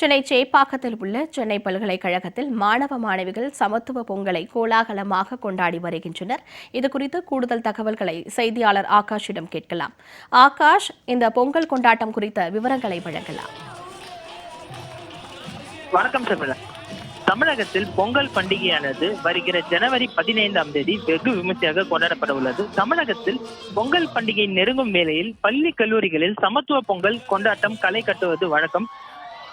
சென்னை சேப்பாக்கத்தில் உள்ள சென்னை பல்கலைக்கழகத்தில் மாணவ மாணவிகள் சமத்துவ பொங்கலை கோலாகலமாக கொண்டாடி வருகின்றனர். இதுகுறித்து கூடுதல் தகவல்களை செய்தியாளர் ஆகாஷிடம் கேட்கலாம். ஆகாஷ் இந்த பொங்கல் கொண்டாட்டம் குறித்த விவரங்களை வழங்கலாம். வணக்கம் தமிழகத்தில் பொங்கல் பண்டிகையானது வருகிற ஜனவரி பதினைந்தாம் தேதி வெகு விமர்சையாக கொண்டாடப்பட உள்ளது. தமிழகத்தில் பொங்கல் பண்டிகை நெருங்கும் வேளையில் பள்ளி கல்லூரிகளில் சமத்துவ பொங்கல் கொண்டாட்டம் களை கட்டுவது வழக்கம்.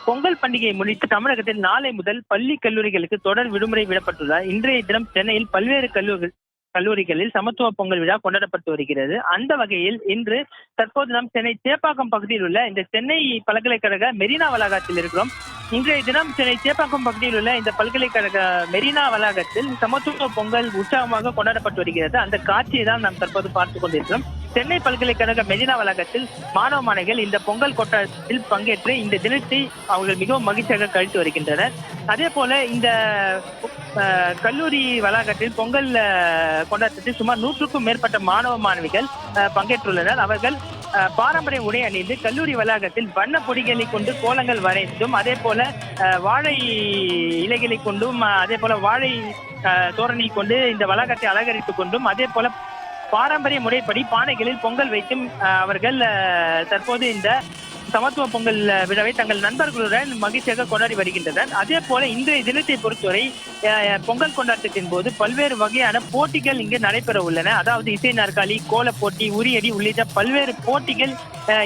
பொங்கல் பண்டிகையை முன்னிட்டு தமிழகத்தில் நாளை முதல் பள்ளி கல்லூரிகளுக்கு தொடர் விடுமுறை விடப்பட்டுள்ளதால் இன்றைய தினம் சென்னையில் பல்வேறு கல்லூரி கல்லூரிகளில் சமத்துவ பொங்கல் விழா கொண்டாடப்பட்டு வருகிறது. அந்த வகையில் இன்று தற்போது நாம் சென்னை சேப்பாக்கம் பகுதியில் உள்ள இந்த சென்னை பல்கலைக்கழக மெரினா வளாகத்தில் இருக்கிறோம். இன்றைய தினம் சென்னை சேப்பாக்கம் பகுதியில் உள்ள இந்த பல்கலைக்கழக மெரினா வளாகத்தில் சமத்துவ பொங்கல் உற்சாகமாக கொண்டாடப்பட்டு வருகிறது. அந்த காட்சியை தான் நாம் தற்போது பார்த்துக் கொண்டிருக்கிறோம். சென்னை பல்கலைக்கழக மெரினா வளாகத்தில் மாணவ மாணவிகள் இந்த பொங்கல் கொண்டாட்டத்தில் பங்கேற்று இந்த தினத்தை அவர்கள் மிகவும் மகிழ்ச்சியாக கழித்து வருகின்றனர். அதே போல இந்த கல்லூரி வளாகத்தில் பொங்கல் கொண்டாட்டத்தில் சுமார் நூற்றுக்கும் மேற்பட்ட மாணவ மாணவிகள் பங்கேற்றுள்ளனர். அவர்கள் பாரம்பரிய உடை அணிந்து கல்லூரி வளாகத்தில் வண்ண பொடிகளை கொண்டு கோலங்கள் வரைந்தும் அதே போல வாழை இலைகளை கொண்டும் அதே போல வாழை தோரணி கொண்டு இந்த வளாகத்தை அலங்கரித்துக் கொண்டும் அதே போல பாரம்பரிய முறைப்படி பானைகளில் பொங்கல் வைத்தும் அவர்கள் தற்போது இந்த சமத்துவ பொங்கல் விழாவை தங்கள் நண்பர்களுடன் மகிழ்ச்சியாக கொண்டாடி வருகின்றனர். அதே போல இன்றைய தினத்தை பொறுத்தவரை பொங்கல் கொண்டாட்டத்தின் போது பல்வேறு வகையான போட்டிகள் இங்கு நடைபெற உள்ளன. அதாவது இசை நாற்காலி கோல போட்டி உரியடி உள்ளிட்ட பல்வேறு போட்டிகள்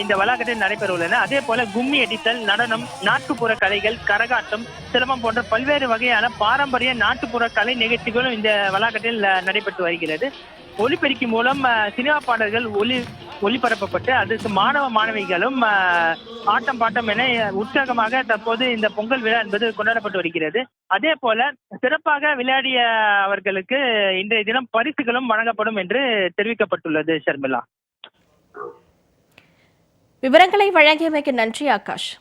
இந்த வளாகத்தில் நடைபெற உள்ளன. அதே போல கும்மி அடித்தல் நடனம் நாட்டுப்புற கலைகள் கரகாட்டம் சிரமம் போன்ற பல்வேறு வகையான பாரம்பரிய நாட்டுப்புற கலை நிகழ்ச்சிகளும் இந்த வளாகத்தில் நடைபெற்று வருகிறது. ஒலிபெருக்கி மூலம் சினிமா பாடல்கள் ஒலி ஒளிபரப்பப்பட்டு அதுக்கு மாணவ மாணவிகளும் ஆட்டம் பாட்டம் என உற்சாகமாக தற்போது இந்த பொங்கல் விழா என்பது கொண்டாடப்பட்டு வருகிறது. அதே போல சிறப்பாக விளையாடிய அவர்களுக்கு இன்றைய தினம் பரிசுகளும் வழங்கப்படும் என்று தெரிவிக்கப்பட்டுள்ளது ஷர்மிளா. விவரங்களை வழங்கியமைக்கு நன்றி ஆகாஷ்.